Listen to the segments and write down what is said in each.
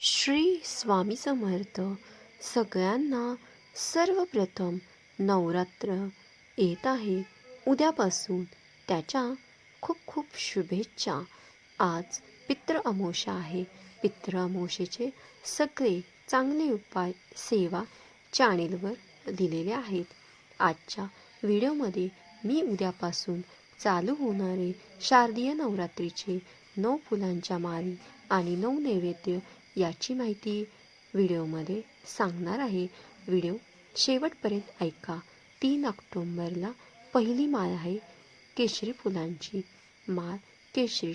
श्री स्वामी समर्थ सगळ्यांना सर्वप्रथम नवरात्र येत आहे. उद्यापासून त्याच्या खूप खूप शुभेच्छा. आज पितृ अमोषा आहे. पित्र अमोषेचे सगळे चांगले उपाय सेवा चॅनेलवर दिलेले आहेत. आजच्या व्हिडिओमध्ये मी उद्यापासून चालू होणारे शारदीय नवरात्रीचे नऊ फुलांच्या माळी आणि नऊ नैवेद्य याची माहिती व्हिडिओमध्ये सांगणार आहे. व्हिडिओ शेवटपर्यंत ऐका. तीन ऑक्टोंबरला पहिली माळ आहे. केशरी फुलांची माळ केशरी.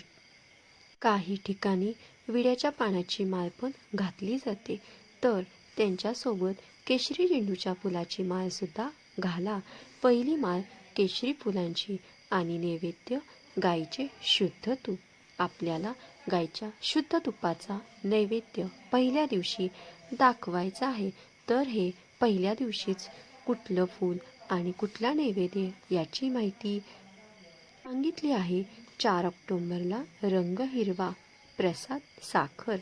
काही ठिकाणी विड्याच्या पानाची माळ पण घातली जाते. तर त्यांच्यासोबत केशरी झेंडूच्या फुलाची माळसुद्धा घाला. पहिली माळ केशरी फुलांची आणि नैवेद्य गाईचे शुद्ध तूप. आपल्याला गाईच्या शुद्ध तुपाचा नैवेद्य पहिल्या दिवशी दाखवायचा आहे. तर हे पहिल्या दिवशीच कुठलं फूल आणि कुठला नैवेद्य याची माहिती सांगितली आहे. चार ऑक्टोंबरला रंग हिरवा प्रसाद साखर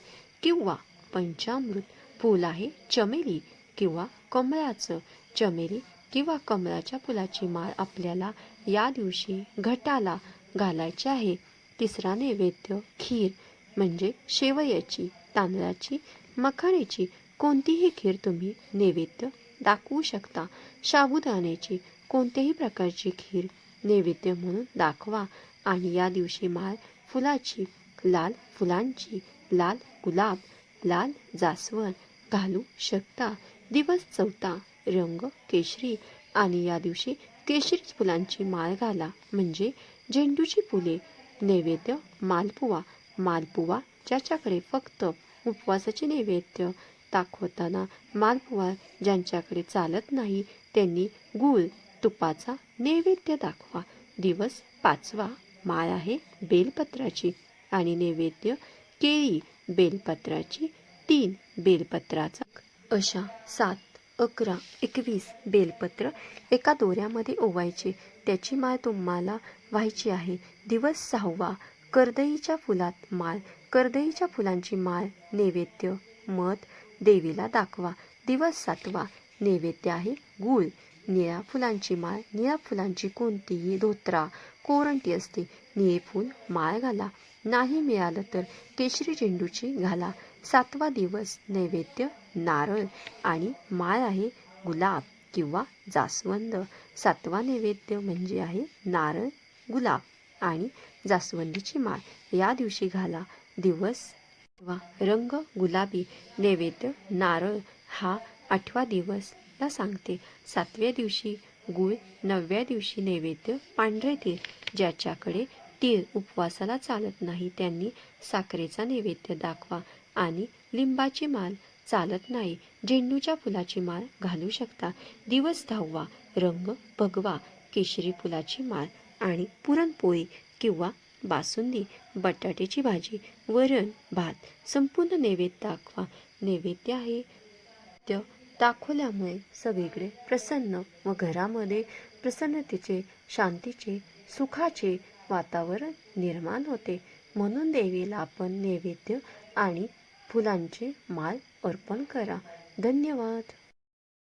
किंवा पंचामृत. फूल आहे चमेली किंवा कमळाचं. चमेली किंवा कमळाच्या फुलाची माळ आपल्याला या दिवशी घटाला घालायची आहे. तिसरा नैवेद्य खीर म्हणजे शेवयाची तांदळाची मखाण्याची. कोणतीही खीर तुम्ही नैवेद्य दाखवू शकता. साबुदाण्याची कोणत्याही प्रकारची खीर नैवेद्य म्हणून दाखवा. आणि या दिवशी माळ फुलाची लाल फुलांची लाल गुलाब लाल जास्वंद घालू शकता. दिवस चौथा रंग केशरी. आणि या दिवशी केशरी फुलांची माळ घाला. म्हणजे झेंडूची फुले नैवेद्य मालपुवा मालपुवा ज्याच्याकडे फक्त उपवासाचे नैवेद्य दाखवताना मालपुवा ज्यांच्याकडे चालत नाही त्यांनी गूळ तुपाचा नैवेद्य दाखवा. दिवस पाचवा माळ आहे बेलपत्राची आणि नैवेद्य केळी बेलपत्राची तीन बेलपत्राचा. अशा सात अकरा एकवीस बेलपत्र एका दोऱ्यामध्ये ओवायचे. त्याची माळ तुम्हाला व्हायची आहे. दिवस सहावा कर्दईच्या फुलात माळ. कर्दईच्या फुलांची माळ नैवेद्य मध देवीला दाखवा. दिवस सातवा नैवेद्य आहे गूळ. निळ्या फुलांची माळ निळ्या फुलांची कोणतीही धोत्रा. कोरंटी असते. निळे फूल माळ घाला. नाही मिळालं तर केशरी झेंडूची घाला. सातवा दिवस नैवेद्य नारळ. आणि माळ आहे गुलाब किंवा जास्वंद. सातवा नैवेद्य म्हणजे आहे नारळ गुलाब. आणि जास्वंदीची माळ. या दिवशी घाला. दिवस वा रंग गुलाबी. नैवेद्य नारळ. हा आठवा दिवसला सांगते. सातव्या दिवशी गुळ नवव्या दिवशी नैवेद्य पांढरे तेल ज्याच्याकडे तीळ उपवासाला चालत नाही त्यांनी साखरेचा नैवेद्य दाखवा आणि लिंबाची माल चालत नाही झेंडूच्या फुलाची माळ घालू शकता. दिवस धाववा रंग भगवा केशरी फुलाची माळ आणि पुरणपोळी किंवा बासुंदी बटाट्याची भाजी वरण भात संपूर्ण नैवेद्य दाखवा. नैवेद्य आहे दाखवल्यामुळे सगळीकडे प्रसन्न व घरामध्ये प्रसन्नतेचे शांतीचे सुखाचे वातावरण निर्माण होते. म्हणून देवीला आपण नैवेद्य आणि फुलांचे माल अर्पण करा. धन्यवाद.